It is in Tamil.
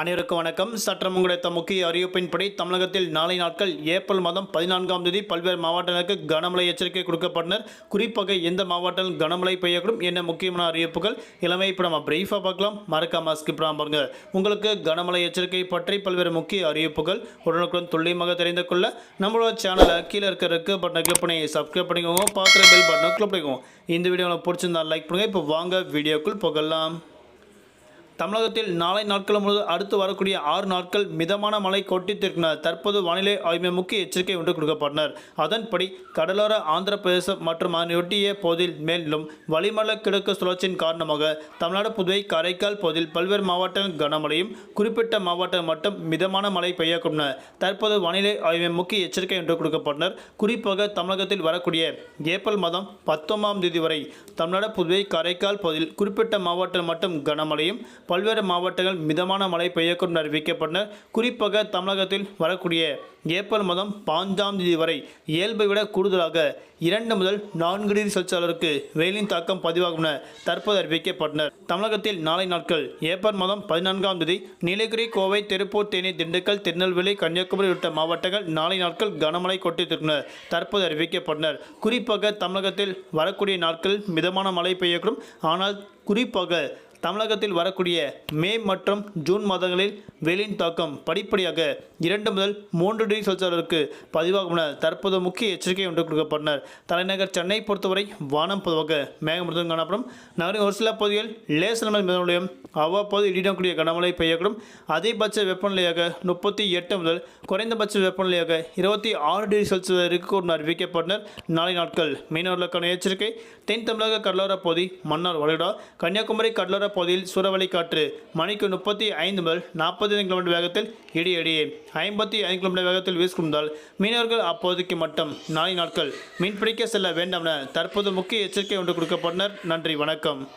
அனைவருக்கும் வணக்கம். சற்றம் கிடைத்த முக்கிய அறிவிப்பின்படி தமிழகத்தில் நாளை நாட்கள் ஏப்ரல் மாதம் பதினான்காம் தேதி பல்வேறு மாவட்டங்களுக்கு கனமழை எச்சரிக்கை கொடுக்கப்பட்டனர். குறிப்பாக எந்த மாவட்டம் கனமழை பெய்யக்கூடும் என்ன முக்கியமான அறிவிப்புகள் இளமை. இப்போ நம்ம பிரீஃபாக பார்க்கலாம். மறக்காம ஸ்கிப் பாருங்க. உங்களுக்கு கனமழை எச்சரிக்கை பற்றி பல்வேறு முக்கிய அறிவிப்புகள் உடனுக்குடன் துல்லியமாக தெரிந்து கொள்ள நம்மளோட சேனலை கீழே இருக்க ரெக்கு பட்டனை கிளிக் பண்ணி சப்ஸ்கிரைப் பண்ணிக்கோங்க. பார்க்குற பெல் பட்டனை கிளிக் பண்ணிக்கோங்க. இந்த வீடியோ உங்களுக்கு பிடிச்சிருந்தா லைக் பண்ணுங்கள் இப்போ வாங்க வீடியோக்குள் போகலாம். தமிழகத்தில் நாளை நாட்கள் முழுவதும் அடுத்து வரக்கூடிய ஆறு நாட்கள் மிதமான மழை கொட்டித்திருக்கின்றனர் தற்போது வானிலை ஆய்வு முக்கிய எச்சரிக்கை ஒன்று கொடுக்கப்பட்டனர். அதன்படி கடலோர ஆந்திர பிரதேசம் மற்றும் அதனையொட்டிய பகுதியில் மேலும் வளிமல கிழக்கு சுழற்சியின் காரணமாக தமிழ்நாடு புதுவை காரைக்கால் பகுதியில் பல்வேறு மாவட்டங்கள் கனமழையும் குறிப்பிட்ட மாவட்டம் மட்டும் மிதமான மழை பெய்யக்கூடும். தற்போது வானிலை ஆய்வு முக்கிய எச்சரிக்கை ஒன்று கொடுக்கப்பட்டனர். குறிப்பாக தமிழகத்தில் வரக்கூடிய ஏப்ரல் மாதம் பத்தொன்பதாம் தேதி வரை தமிழ்நாடு புதுவை காரைக்கால் பகுதியில் குறிப்பிட்ட மாவட்டம் மட்டும் கனமழையும் பல்வேறு மாவட்டங்கள் மிதமான மழை பெய்யக்கூடும் அறிவிக்கப்பட்டனர் குறிப்பாக தமிழகத்தில் வரக்கூடிய ஏப்ரல் மாதம் பாஞ்சாம் தேதி வரை இயல்பை விட கூடுதலாக இரண்டு முதல் நான்கு டிகிரி செல்சியஸ் அளவிற்கு வெயிலின் தாக்கம் பதிவாகும் என தற்போது அறிவிக்கப்பட்டனர். தமிழகத்தில் நாளை நாட்கள் ஏப்ரல் மாதம் பதினான்காம் தேதி நீலகிரி கோவை திருப்பூர் தேனி திண்டுக்கல் திருநெல்வேலி கன்னியாகுமரி உள்ளிட்ட மாவட்டங்கள் நாளை நாட்கள் கனமழை கொட்டித்திருக்கின்றனர் தற்போது அறிவிக்கப்பட்டனர். குறிப்பாக தமிழகத்தில் வரக்கூடிய நாட்கள் மிதமான மழை பெய்யக்கூடும். ஆனால் குறிப்பாக தமிழகத்தில் வரக்கூடிய மே மற்றும் ஜூன் மாதங்களில் வெயிலின் தாக்கம் படிப்படியாக இரண்டு முதல் மூன்று டிகிரி செல்சியஸிற்கு பதிவாகும் என தற்போது முக்கிய எச்சரிக்கை ஒன்று கொடுக்கப்பட்டனர். தலைநகர் சென்னை பொறுத்தவரை வானம் பொதுவாக மேகமுடன் காணப்படும். நகரின் ஒரு சில பகுதிகள் லேசர் மிதமலையும் அவ்வப்போது இடிடக்கூடிய கனமழை பெய்யக்கூடும். அதிகபட்ச வெப்பநிலையாக முப்பத்தி எட்டு முதல் குறைந்தபட்ச வெப்பநிலையாக இருபத்தி ஆறு டிகிரி செல்சியஸ் இருக்கக்கூடும் அறிவிக்கப்பட்டனர். நாளை நாட்கள் மீனவர்களுக்கான எச்சரிக்கை. தென் தமிழக கடலோர பகுதி மன்னார் வளைகுடா கன்னியாகுமரி கடலோர பகுதியில் சூறாவளி காற்று மணிக்கு முப்பத்தி ஐந்து முதல் நாற்பது ஐந்து கிலோமீட்டர் வேகத்தில் இடி ஐம்பத்தி ஐந்து கிலோமீட்டர் வேகத்தில் வீசுகின்றால் மீனவர்கள் அப்போதைக்கு மட்டும் நாளை நாட்கள் மீன்பிடிக்க செல்ல வேண்டாம் என தற்போது முக்கிய எச்சரிக்கை ஒன்று கொடுக்கப்பட்டனர். நன்றி வணக்கம்.